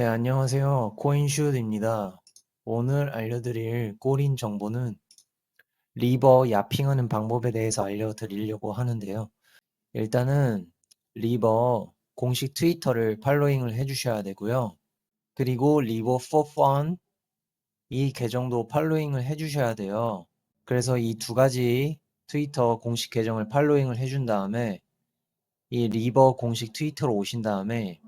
네, 안녕하세요. 코인슈드입니다. 오늘 알려드릴 꼬린 정보는 리버 야핑하는 방법에 대해서 알려드리려고 하는데요. 일단은 리버 공식 트위터를 팔로잉을 해주셔야 되고요. 그리고 리버 fun 이 계정도 팔로잉을 해주셔야 돼요. 그래서 이 두 가지 트위터 공식 계정을 팔로잉을 해준 다음에 이 리버 공식 트위터로 오신 다음에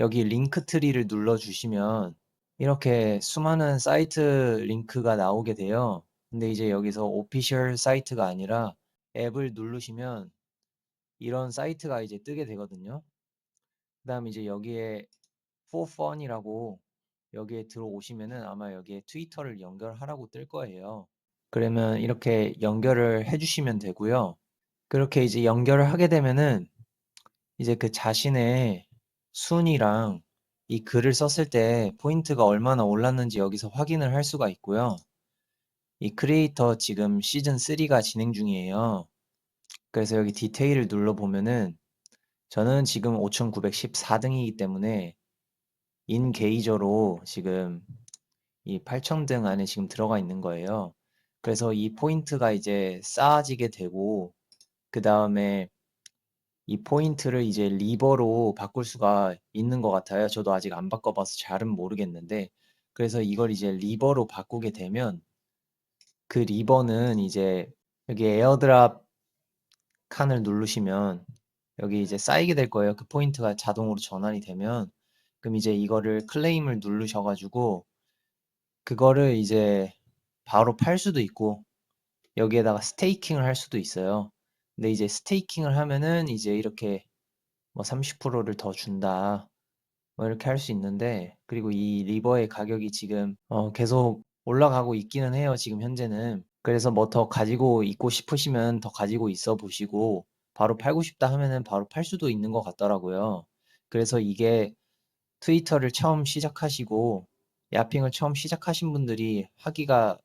여기 링크 트리를 눌러주시면 이렇게 수많은 사이트 링크가 나오게 돼요. 근데 이제 여기서 오피셜 사이트가 아니라 앱을 누르시면 이런 사이트가 이제 뜨게 되거든요. 그 다음 이제 여기에 for fun이라고 여기에 들어오시면은 아마 여기에 트위터를 연결하라고 뜰 거예요. 그러면 이렇게 연결을 해주시면 되고요. 그렇게 이제 연결을 하게 되면은 이제 그 자신의 순위랑 이 글을 썼을 때 포인트가 얼마나 올랐는지 여기서 확인을 할 수가 있고요. 이 크리에이터 지금 시즌 3가 진행 중이에요. 그래서 여기 디테일을 눌러보면은 저는 지금 5914등이기 때문에 인게이저로 지금 이 8000등 안에 지금 들어가 있는 거예요. 그래서 이 포인트가 이제 쌓아지게 되고 그 다음에 이 포인트를 이제 리버로 바꿀 수가 있는 것 같아요. 저도 아직 안 바꿔 봐서 잘은 모르겠는데 그래서 이걸 이제 리버로 바꾸게 되면 그 리버는 이제 여기 에어드랍 칸을 누르시면 여기 이제 쌓이게 될 거예요. 그 포인트가 자동으로 전환이 되면 그럼 이제 이거를 클레임을 누르셔 가지고 그거를 이제 바로 팔 수도 있고 여기에다가 스테이킹을 할 수도 있어요. 근데 이제 스테이킹을 하면은 이제 이렇게 뭐 30%를 더 준다. 뭐 이렇게 할 수 있는데 그리고 이 리버의 가격이 지금 어 계속 올라가고 있기는 해요. 지금 현재는. 그래서 뭐 더 가지고 있고 싶으시면 더 가지고 있어 보시고 바로 팔고 싶다 하면은 바로 팔 수도 있는 것 같더라고요. 그래서 이게 트위터를 처음 시작하시고 야핑을 처음 시작하신 분들이 하기가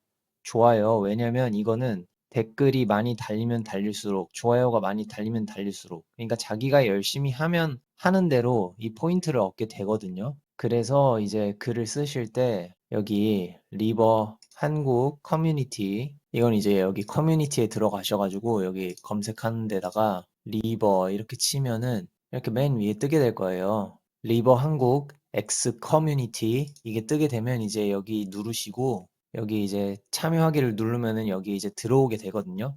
좋아요. 왜냐면 이거는 댓글이 많이 달리면 달릴수록 좋아요가 많이 달리면 달릴수록 그러니까 자기가 열심히 하면 하는 대로 이 포인트를 얻게 되거든요. 그래서 이제 글을 쓰실 때 여기 리버 한국 커뮤니티 이건 이제 여기 커뮤니티에 들어가셔가지고 여기 검색하는 데다가 리버 이렇게 치면은 이렇게 맨 위에 뜨게 될 거예요. 리버 한국 X 커뮤니티 이게 뜨게 되면 이제 여기 누르시고 여기 이제 참여하기를 누르면은 여기 이제 들어오게 되거든요.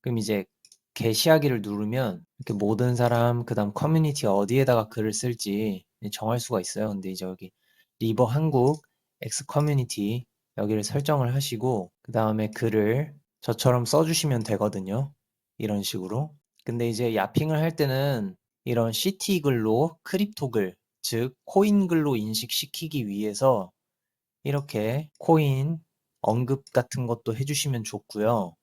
그럼 이제 게시하기를 누르면 이렇게 모든 사람 그다음 커뮤니티 어디에다가 글을 쓸지 정할 수가 있어요. 근데 이제 여기 리버 한국 X 커뮤니티 여기를 설정을 하시고 그 다음에 글을 저처럼 써주시면 되거든요. 이런 식으로. 근데 이제 야핑을 할 때는 이런 CT 글로 크립토 글, 즉 코인 글로 인식시키기 위해서 이렇게 코인 언급 같은 것도 해주시면 좋고요.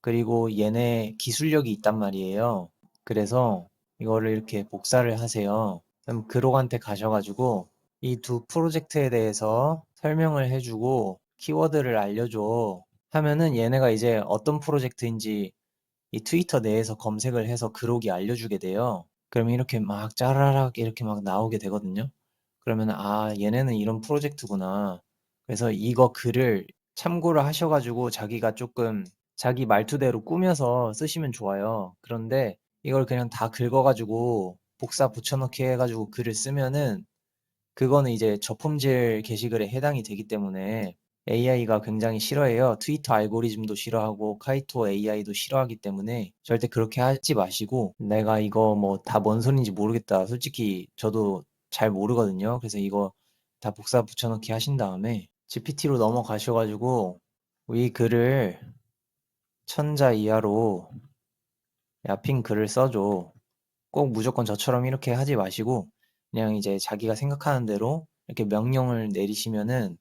그리고 얘네 기술력이 있단 말이에요. 그래서 이거를 이렇게 복사를 하세요. 그럼 그록한테 가셔가지고 이 두 프로젝트에 대해서 설명을 해주고 키워드를 알려줘 하면은 얘네가 이제 어떤 프로젝트인지 이 트위터 내에서 검색을 해서 그록이 알려주게 돼요. 그러면 이렇게 막 짜라락 이렇게 막 나오게 되거든요. 그러면 아 얘네는 이런 프로젝트구나. 그래서 이거 글을 참고를 하셔 가지고 자기가 조금 자기 말투대로 꾸며서 쓰시면 좋아요. 그런데 이걸 그냥 다 긁어 가지고 복사 붙여 넣기 해 가지고 글을 쓰면은 그거는 이제 저품질 게시글에 해당이 되기 때문에 AI가 굉장히 싫어해요. 트위터 알고리즘도 싫어하고 카이토 AI도 싫어하기 때문에 절대 그렇게 하지 마시고 내가 이거 뭐 다 뭔 소리인지 모르겠다. 솔직히 저도 잘 모르거든요. 그래서 이거 다 복사 붙여 넣기 하신 다음에 GPT로 넘어가셔가지고 이 글을 천자 이하로 야핑 글을 써줘. 꼭 무조건 저처럼 이렇게 하지 마시고 그냥 이제 자기가 생각하는 대로 이렇게 명령을 내리시면은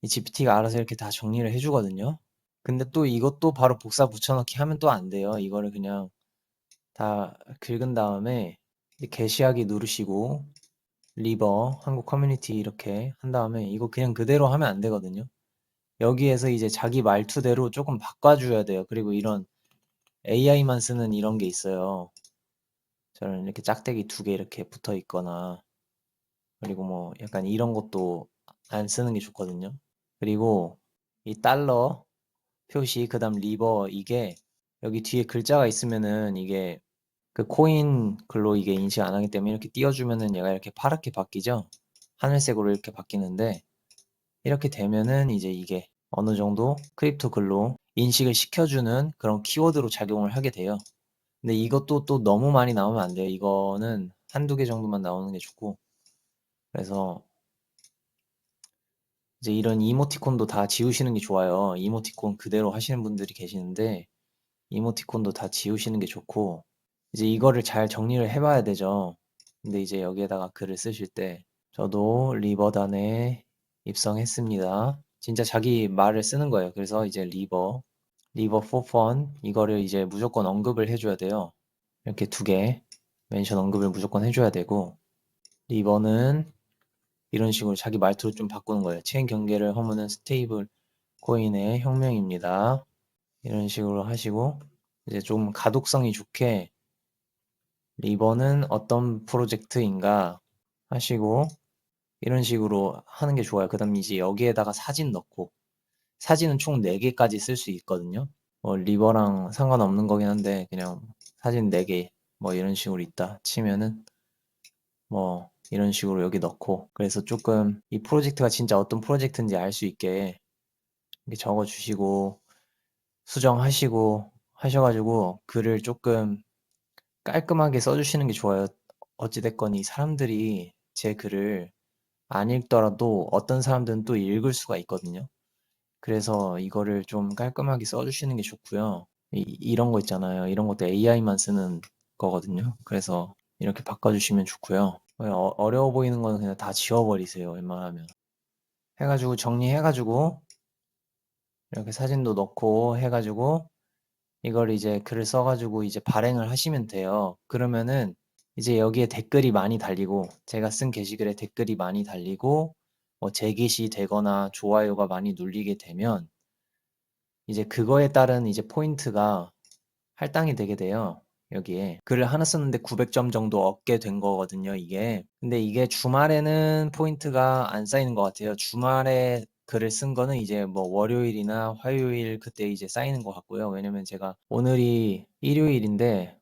이 GPT가 알아서 이렇게 다 정리를 해주거든요. 근데 또 이것도 바로 복사 붙여넣기 하면 또 안 돼요. 이거를 그냥 다 긁은 다음에 게시하기 누르시고 리버 한국 커뮤니티 이렇게 한 다음에 이거 그냥 그대로 하면 안 되거든요. 여기에서 이제 자기 말투대로 조금 바꿔줘야 돼요. 그리고 이런 AI만 쓰는 이런 게 있어요. 저는 이렇게 짝대기 두 개 이렇게 붙어 있거나 그리고 뭐 약간 이런 것도 안 쓰는 게 좋거든요. 그리고 이 달러 표시 그다음 리버 이게 여기 뒤에 글자가 있으면은 이게 그 코인 글로 이게 인식 안 하기 때문에 이렇게 띄워주면은 얘가 이렇게 파랗게 바뀌죠. 하늘색으로 이렇게 바뀌는데 이렇게 되면은 이제 이게 어느 정도 크립토 글로 인식을 시켜주는 그런 키워드로 작용을 하게 돼요. 근데 이것도 또 너무 많이 나오면 안 돼요. 이거는 한두 개 정도만 나오는 게 좋고. 그래서 이제 이런 이모티콘도 다 지우시는 게 좋아요. 이모티콘 그대로 하시는 분들이 계시는데 이모티콘도 다 지우시는 게 좋고 이제 이거를 잘 정리를 해봐야 되죠. 근데 이제 여기에다가 글을 쓰실 때 저도 리버단에 입성했습니다. 진짜 자기 말을 쓰는 거예요. 그래서 이제 리버, 리버 fun 이거를 이제 무조건 언급을 해줘야 돼요. 이렇게 두 개 멘션 언급을 무조건 해줘야 되고 리버는 이런 식으로 자기 말투로 좀 바꾸는 거예요. 체인 경계를 허무는 스테이블 코인의 혁명입니다. 이런 식으로 하시고 이제 좀 가독성이 좋게 리버는 어떤 프로젝트인가 하시고 이런 식으로 하는 게 좋아요. 그 다음 이제 여기에다가 사진 넣고 사진은 총 4개까지 쓸 수 있거든요. 뭐 리버랑 상관없는 거긴 한데 그냥 사진 4개 뭐 이런 식으로 있다 치면은 뭐 이런 식으로 여기 넣고 그래서 조금 이 프로젝트가 진짜 어떤 프로젝트인지 알 수 있게 이렇게 적어 주시고 수정하시고 하셔가지고 글을 조금 깔끔하게 써주시는 게 좋아요. 어찌 됐건 이 사람들이 제 글을 안 읽더라도 어떤 사람들은 또 읽을 수가 있거든요. 그래서 이거를 좀 깔끔하게 써주시는 게 좋고요. 이, 이런 거 있잖아요. 이런 것도 AI만 쓰는 거거든요. 그래서 이렇게 바꿔주시면 좋고요. 어, 어려워 보이는 거는 그냥 다 지워버리세요. 웬만하면. 해가지고 정리해가지고 이렇게 사진도 넣고 해가지고 이걸 이제 글을 써가지고 이제 발행을 하시면 돼요. 그러면은 이제 여기에 댓글이 많이 달리고 제가 쓴 게시글에 댓글이 많이 달리고 뭐 재게시 되거나 좋아요가 많이 눌리게 되면 이제 그거에 따른 이제 포인트가 할당이 되게 돼요. 여기에 글을 하나 썼는데 900점 정도 얻게 된 거거든요, 이게. 근데 이게 주말에는 포인트가 안 쌓이는 것 같아요. 주말에 글을 쓴 거는 이제 뭐 월요일이나 화요일 그때 이제 쌓이는 것 같고요. 왜냐면 제가 오늘이 일요일인데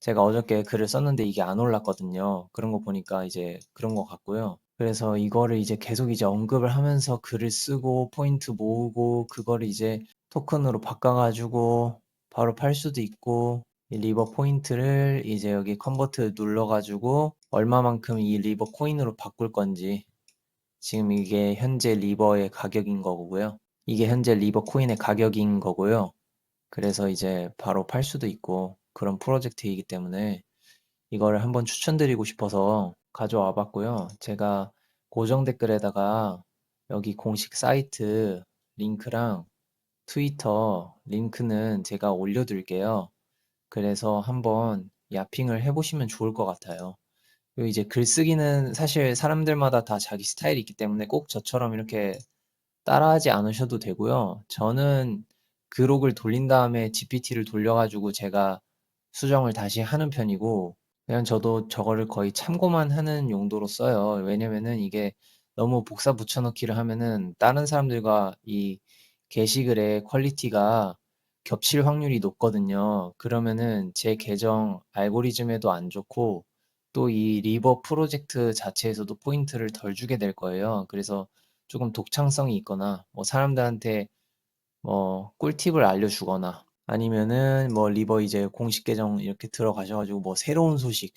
제가 어저께 글을 썼는데 이게 안 올랐거든요. 그런 거 보니까 이제 그런 것 같고요. 그래서 이거를 이제 계속 이제 언급을 하면서 글을 쓰고 포인트 모으고 그거를 이제 토큰으로 바꿔가지고 바로 팔 수도 있고 이 리버 포인트를 이제 여기 컨버트 눌러가지고 얼마만큼 이 리버 코인으로 바꿀 건지 지금 이게 현재 리버의 가격인 거고요. 이게 현재 리버 코인의 가격인 거고요. 그래서 이제 바로 팔 수도 있고 그런 프로젝트이기 때문에 이거를 한번 추천드리고 싶어서 가져와 봤고요. 제가 고정 댓글에다가 여기 공식 사이트 링크랑 트위터 링크는 제가 올려둘게요. 그래서 한번 야핑을 해보시면 좋을 것 같아요. 이제 글쓰기는 사실 사람들마다 다 자기 스타일이 있기 때문에 꼭 저처럼 이렇게 따라하지 않으셔도 되고요. 저는 그록을 돌린 다음에 GPT를 돌려 가지고 제가 수정을 다시 하는 편이고, 그냥 저도 저거를 거의 참고만 하는 용도로 써요. 왜냐면은 이게 너무 복사 붙여넣기를 하면은 다른 사람들과 이 게시글의 퀄리티가 겹칠 확률이 높거든요. 그러면은 제 계정 알고리즘에도 안 좋고 또 이 리버 프로젝트 자체에서도 포인트를 덜 주게 될 거예요. 그래서 조금 독창성이 있거나 뭐 사람들한테 뭐 꿀팁을 알려주거나 아니면은 뭐 리버 이제 공식 계정 이렇게 들어가셔가지고 뭐 새로운 소식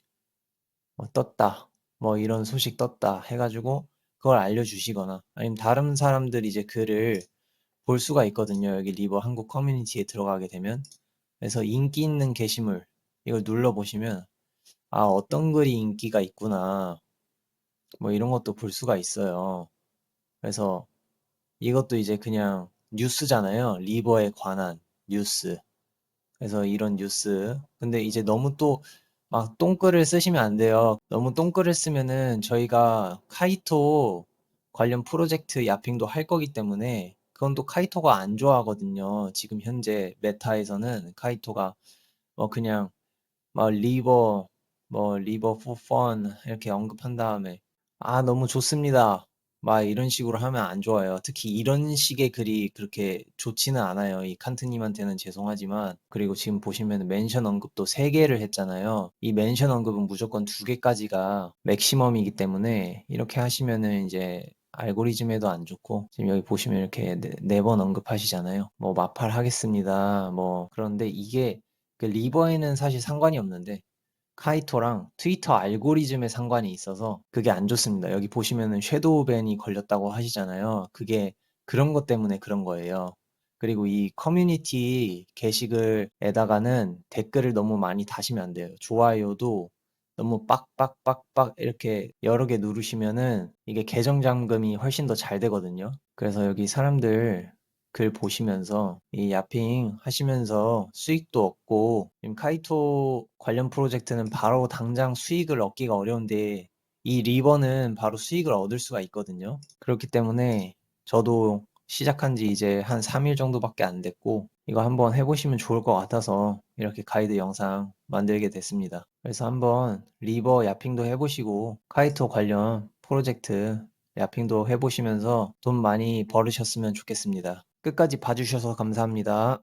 뭐 떴다 뭐 이런 소식 떴다 해가지고 그걸 알려주시거나 아니면 다른 사람들이 이제 글을 볼 수가 있거든요. 여기 리버 한국 커뮤니티에 들어가게 되면 그래서 인기 있는 게시물 이걸 눌러 보시면 아 어떤 글이 인기가 있구나 뭐 이런 것도 볼 수가 있어요. 그래서 이것도 이제 그냥 뉴스잖아요. 리버에 관한 뉴스. 그래서 이런 뉴스. 근데 이제 너무 또 막 똥글을 쓰시면 안 돼요. 너무 똥글을 쓰면은 저희가 카이토 관련 프로젝트 야핑도 할 거기 때문에 그건 또 카이토가 안 좋아하거든요. 지금 현재 메타에서는 카이토가 뭐 그냥 뭐 리버 뭐 리버 for fun 이렇게 언급한 다음에 "아 너무 좋습니다." 막 이런 식으로 하면 안 좋아요. 특히 이런 식의 글이 그렇게 좋지는 않아요. 이 칸트 님한테는 죄송하지만 그리고 지금 보시면은 멘션 언급도 3 개를 했잖아요. 이 멘션 언급은 무조건 2 개까지가 맥시멈이기 때문에 이렇게 하시면은 이제 알고리즘에도 안 좋고 지금 여기 보시면 이렇게 네4번 언급하시잖아요. 뭐 "마팔 하겠습니다." 뭐 그런데 이게 그 리버에는 사실 상관이 없는데 카이토랑 트위터 알고리즘에 상관이 있어서 그게 안 좋습니다. 여기 보시면은 섀도우 밴이 걸렸다고 하시잖아요. 그게 그런 것 때문에 그런 거예요. 그리고 이 커뮤니티 게시글 에다가는 댓글을 너무 많이 다시면 안 돼요. 좋아요도 너무 빡빡빡빡 이렇게 여러 개 누르시면은 이게 계정 잠금이 훨씬 더 잘 되거든요. 그래서 여기 사람들 글 보시면서 이 야핑 하시면서 수익도 얻고 지금 카이토 관련 프로젝트는 바로 당장 수익을 얻기가 어려운데 이 리버는 바로 수익을 얻을 수가 있거든요. 그렇기 때문에 저도 시작한 지 이제 한 3일 정도밖에 안 됐고 이거 한번 해 보시면 좋을 것 같아서 이렇게 가이드 영상 만들게 됐습니다. 그래서 한번 리버 야핑도 해 보시고 카이토 관련 프로젝트 야핑도 해 보시면서 돈 많이 벌으셨으면 좋겠습니다. 끝까지 봐 주셔서 감사합니다.